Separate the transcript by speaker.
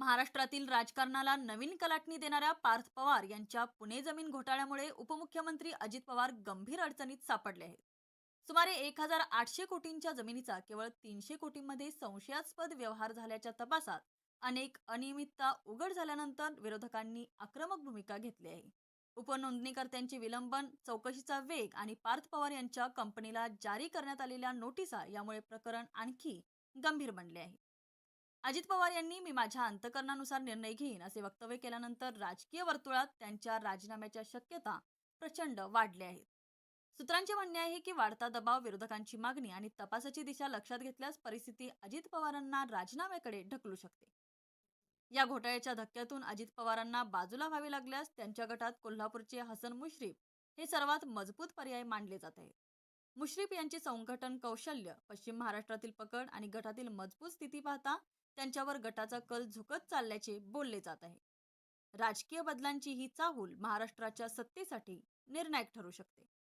Speaker 1: महाराष्ट्रातील राजकारणाला नवीन कलाटणी देणाऱ्या पार्थ पवार यांच्या पुणे जमीन घोटाळ्यामुळे उपमुख्यमंत्री अजित पवार गंभीर अडचणीत सापडले आहेत. सुमारे एक हजार आठशे कोटींच्या जमिनीचा केवळ तीनशे कोटींमध्ये संशयास्पद व्यवहार झाल्याच्या तपासात अनेक अनियमितता उघड झाल्यानंतर विरोधकांनी आक्रमक भूमिका घेतली आहे. उपनोंदणीकर्त्यांचे विलंबन चौकशीचा वेग आणि पार्थ पवार यांच्या कंपनीला जारी करण्यात आलेल्या नोटिसा यामुळे प्रकरण आणखी गंभीर बनले आहे. अजित पवार यांनी मी माझ्या अंतकरणानुसार निर्णय घेईन असे वक्तव्य केल्यानंतर राजकीय वर्तुळात त्यांच्या राजीनाम्याच्या शक्यता प्रचंड वाढल्या आहेत. सूत्रांचे म्हणणे आहे की वाढता दबाव विरोधकांची मागणी आणि तपासाची दिशा लक्षात घेतल्यास परिस्थिती अजित पवारांना राजीनाम्याकडे ढकलू शकते. या घोटाळ्याच्या धक्क्यातून अजित पवारांना बाजूला व्हावे लागल्यास त्यांच्या गटात कोल्हापूरचे हसन मुश्रीफ हे सर्वात मजबूत पर्याय मानले जात आहेत. मुश्रीफ यांचे संघटन कौशल्य पश्चिम महाराष्ट्रातील पकड आणि गटातील मजबूत स्थिती पाहता त्यांच्यावर गटाचा कल झुकत चालल्याचे बोलले जात आहे. राजकीय बदलांची ही चाहूल महाराष्ट्राच्या सत्तेसाठी निर्णायक ठरू शकते.